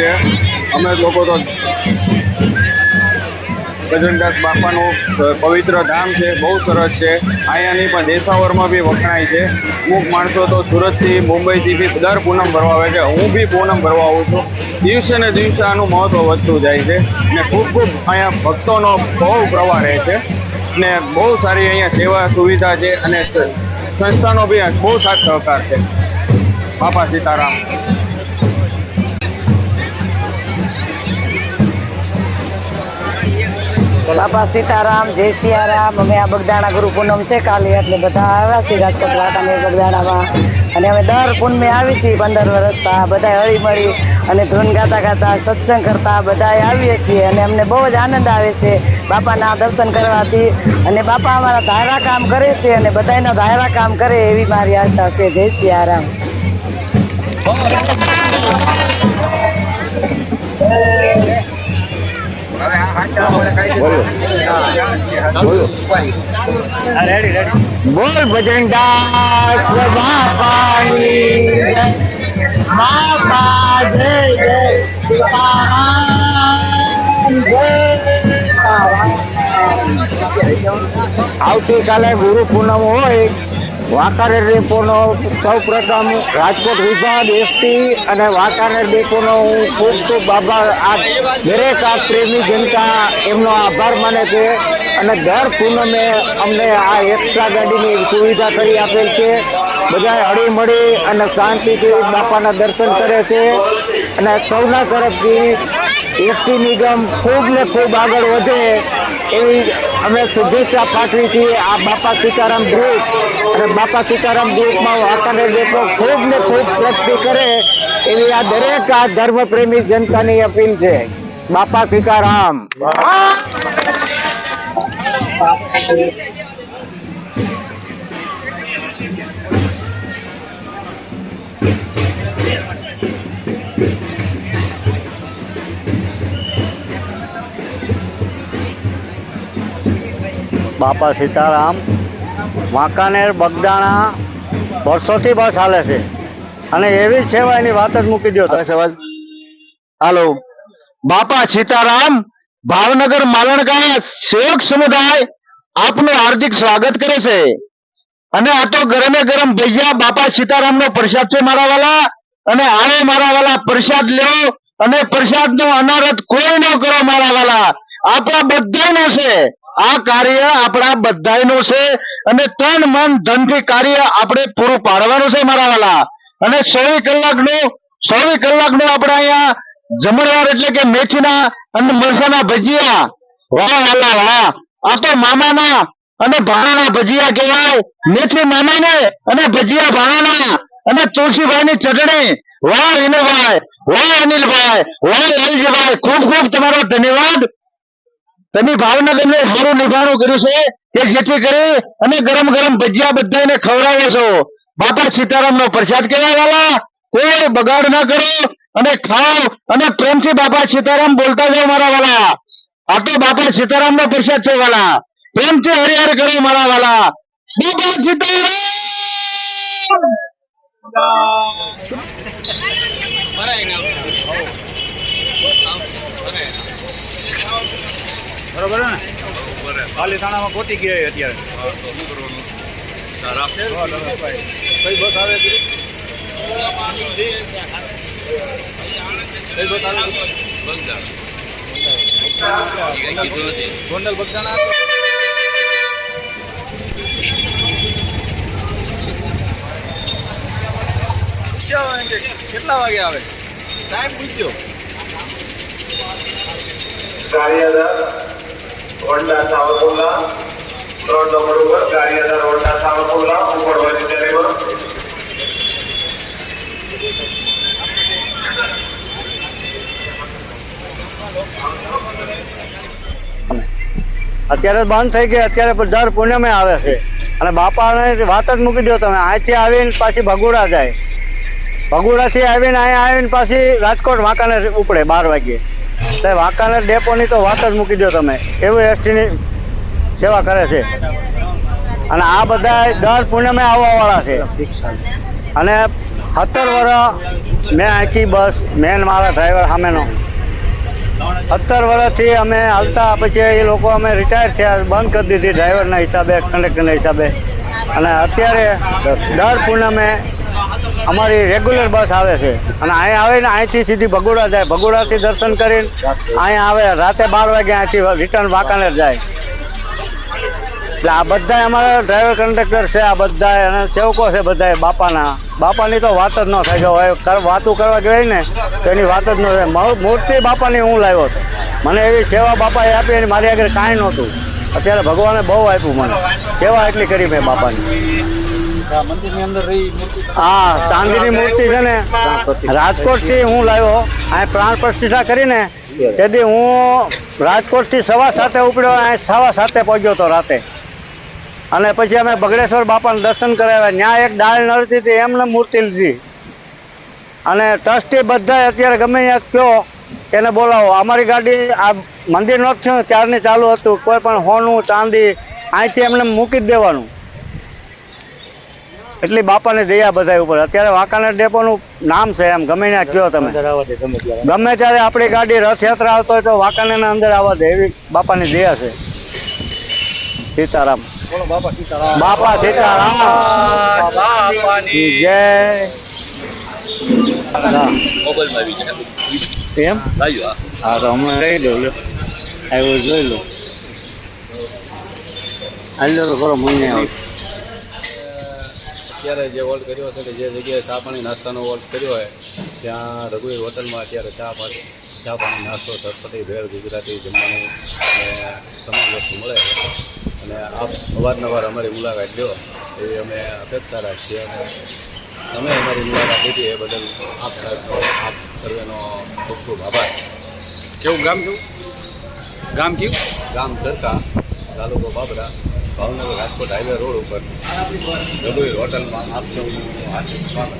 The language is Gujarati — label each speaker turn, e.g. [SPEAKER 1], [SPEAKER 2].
[SPEAKER 1] છે. અમે લોકો તો ગજનદાસ બાપાનું પવિત્ર ધામ છે, બહુ સરસ છે. અહીંયાની પણ દેશાવરમાં બી વખણાય છે. અમુક માણસો તો સુરતથી, મુંબઈથી બી દર પૂનમ ભરવા આવે છે. હું બી પૂનમ ભરવા આવું છું. દિવસે ને દિવસે આનું મહત્વ વધતું જાય છે. અને ખૂબ ખૂબ અહીંયા ભક્તોનો બહુ પ્રવાહ રહે છે. ને બહુ સારી અહીંયા સેવા સુવિધા છે અને સંસ્થાનો બી બહુ સાથ સહકાર છે. બાપા સીતારામ.
[SPEAKER 2] બાપા સીતારામ, જય સિયારામ. અમે આ બગદાણા ગુરુ પૂનમ છે, કાલે એટલે બધા આવ્યા છીએ રાજકોટ વાટાને બગદાણામાં. અને અમે દર પૂનમે આવી છીએ પંદર વર્ષતા બધા હળી મળી અને ધૂન ગાતા ગાતા સત્સંગ કરતા બધા આવીએ છીએ અને અમને બહુ જ આનંદ આવે છે બાપાના દર્શન કરવાથી. અને બાપા અમારા ધારા કામ કરે છે અને બધાના ધારા કામ કરે એવી મારી આશા છે. જય સિયારામ. બોલ ભજનદાસ બાપાની જય બાપા જય જય. આવતીકાલે ગુરુ પૂનમ હોય વાંકાનેર ડેપોનો સૌ પ્રથમ રાજકોટ વિભાગ એસટી અને વાંકાનેર ડેપોનો હું ખૂબ ખૂબ આભાર. આ દરેક આ પ્રેમી જનતા એમનો આભાર માને છે અને દર પૂનમે અમને આ એક્સ્ટ્રા ગાડીની સુવિધા કરી આપેલ છે. બધા હળી મળી અને શાંતિથી બાપાના દર્શન કરે છે અને સૌના તરફથી એસટી નિગમ ખૂબ ને ખૂબ આગળ વધે એવી અમે શુભેચ્છા પાઠવી છીએ. આ બાપા સીતારામ ગ્રુપ અને બાપા સીતારામ ગ્રુપમાં વાંકાનેર ડેપો ખૂબ ને ખૂબ પ્રગતિ કરે એવી આ દરેક આ ધર્મપ્રેમી જનતાની અપીલ છે. બાપા સીતારામ. બાપા સીતારામ, વાંકાનેર, બગદાણા, વર્ષોથી બસ હાલે છે. અને એવી સેવા એની વાત જ મૂકી દો હાલો. બાપા સીતારામ, ભાવનગર માલણકા સેવક સમુદાય આપનું હાર્દિક સ્વાગત કરે છે. અને આ તો ગરમે ગરમ ભૈયા બાપા સીતારામ નો પ્રસાદ છે મારા વાલા. અને આવો મારા વાલા પ્રસાદ લ્યો. અને પ્રસાદ નો અનારત કોઈ ન કરો મારા વાલા. આપણા બધાનો છે. આ કાર્ય આપણા બધાનું છે અને તન, મન, ધનથી કાર્ય આપણે પૂરું પાડવાનું છે મારા વાલા. અને ચોવીસ કલાકનું ચોવીસ કલાકનું આપણે અહીંયા જમણવાર એટલે કે મેથીના અને મરસાના ભજીયા. વાહ વાલા વાહ આ તો મામાના અને ભાણાના ભજીયા કહેવાય. મેથી મામાને અને ભજીયા ભાણાના અને તુલસીભાઈની ચટણી. વાહ વિનુભાઈ વાહ, અનિલભાઈ. વાહ, લાલજીભાઈ. ખૂબ ખૂબ તમારો ધન્યવાદ. તમે ભાવનગર ને સારું નિભાણું કર્યું છે કે જેથી કરી અને ગરમ ગરમ ભજીયા બધાને ખવડાવે છો. બાપા સીતારામ નો પ્રસાદ કહેવાય વાલા? કોઈ બગાડ ના કરો અને ખાઓ અને પ્રેમથી બાપા સીતારામ બોલતા જાઓ મારા વાલા. આ તો બાપા સીતારામ નો પ્રસાદ છે વાલા. પ્રેમથી હરિહર કરો મારા વાલા. બાપા સીતારામ!
[SPEAKER 3] બરોબર ને? પાલીતાણામાં પહોંચી ગયા અત્યારે. કઈ બસ આવે? કઈ બસ આવે છે? ગોંડલ બગદાણા કેટલા વાગે આવે? ટાઈમ પૂછ્યો
[SPEAKER 4] કાર્યદર હોન્ડા સાવરકુંડલા ત્રણ નંબર ઉપર કાર્યદર હોન્ડા સાવરકુંડલા ઉપરવાળી ડેલીમાં
[SPEAKER 2] અત્યારે બંધ થઈ ગઈ, અત્યારે દર પૂનમે આવે છે. અને બાપાને વાત જ મૂકી દો તમે, અહીંથી આવીને પાછી ભગોડા જાય. ભગોડાથી આવીને અહીંયા આવીને પાછી રાજકોટ વાંકાને ઉપડે બાર વાગ્યે. એટલે વાંકાનેર ડેપોની તો વાત જ મૂકી દો તમે. એવું એસટીની સેવા કરે છે. અને આ બધા દર પૂનમે આવવાવાળા છે. અને
[SPEAKER 4] સત્તર વર્ષ મેં આખી બસ, મેન મારા ડ્રાઈવર સામેનો. સત્તર વર્ષથી અમે હાલતા, પછી એ લોકો અમે રિટાયર થયા, બંધ કરી દીધી ડ્રાઈવરના હિસાબે કંડક્ટરના હિસાબે. અને અત્યારે દર પૂનમે અમારી રેગ્યુલર બસ આવે છે. અને અહીંયા આવે ને અહીંથી સીધી ભગોડા જાય. ભગોડાથી દર્શન કરીને અહીંયા આવે. રાતે બાર વાગે અહીંથી રિટર્ન વાંકાનેર જાય. એટલે આ બધા અમારા ડ્રાઈવર કંડક્ટર છે, આ બધા અને સેવકો છે બધા બાપાના. બાપાની તો વાત જ ન થાય. જો હવે વાતો કરવા ગઈ ને, તો એની વાત જ ન થાય. મૂર્તિ બાપાની હું લાવ્યો હતો. મને એવી સેવા બાપાએ આપી એની મારી આગળ કાંઈ નહોતું. અત્યારે ભગવાને બહુ આપ્યું મને. સેવા એટલી કરી મેં બાપાની.
[SPEAKER 5] મંદિરની અંદર રહી
[SPEAKER 4] હા, ચાંદીની મૂર્તિ છે ને. રાજકોટથી હું લાવ્યો. આ પ્રાણ પ્રતિષ્ઠા કરીને તેથી હું રાજકોટથી સવા સાતે ઉપડ્યો, અહીં સવા સાતે પહોંચ્યો હતો રાતે. અને પછી અમે બગડેશ્વર બાપાને દર્શન કરાવ્યા. ત્યાં એક ડાળ નડતી હતી, એમને મૂર્તિ લીધી. અને ટ્રસ્ટી બધા અત્યારે ગમે ત્યાં કયો, એને બોલાવો. અમારી ગાડી આ મંદિર થયું, ત્યારની ચાલુ હતું. કોઈ પણ હોનું, ચાંદી, અહીંથી એમને મૂકી જ દેવાનું. એટલી બાપાને દયા બધા ઉપર. અત્યારે વાંકાનેર ડેપોનું નામ છે એમ ગમે ત્યાં કયો તમે. ગમે ત્યારે. આપણી ગાડી રથયાત્રા આવતો હોય તો વાંકાનેરના અંદર આવવા દે એવી બાપાની દયા છે. સીતારામ.
[SPEAKER 5] બાપા સીતારામ.
[SPEAKER 4] બાપા સીતારામ. જય. એમ? હા. તો હમણાં કહી દઉં આવ્યો જોઈ લો. હાલ તો ખરો મને આવે.
[SPEAKER 5] અત્યારે જે વોલ્ટ કર્યો છે કે જે જગ્યાએ ચા પાણી નાસ્તાનો વોલ્ટ કર્યો હોય ત્યાં રઘુવીર હોટલમાં અત્યારે ચા પાણી ચા પાણી નાસ્તો ચટપટી ભેળ ગુજરાતી જમવાનું અને તમામ વસ્તુ મળે અને આપ અવારનવાર અમારી મુલાકાત લ્યો એવી અમે અપેક્ષા રાખીએ અને તમે અમારી મુલાકાત લીધી એ બદલ આપ આપ સર્વેનો ખૂબ ખૂબ આભાર.
[SPEAKER 1] કેવું ગામ કેવું? ગામ કયું?
[SPEAKER 5] ગામ સરકા તાલુકો બાબરા. ભાવનગર રાજકોટ હાઈવે રોડ ઉપર ડબલ હોટલમાં આપશો
[SPEAKER 1] આશીર્વાદ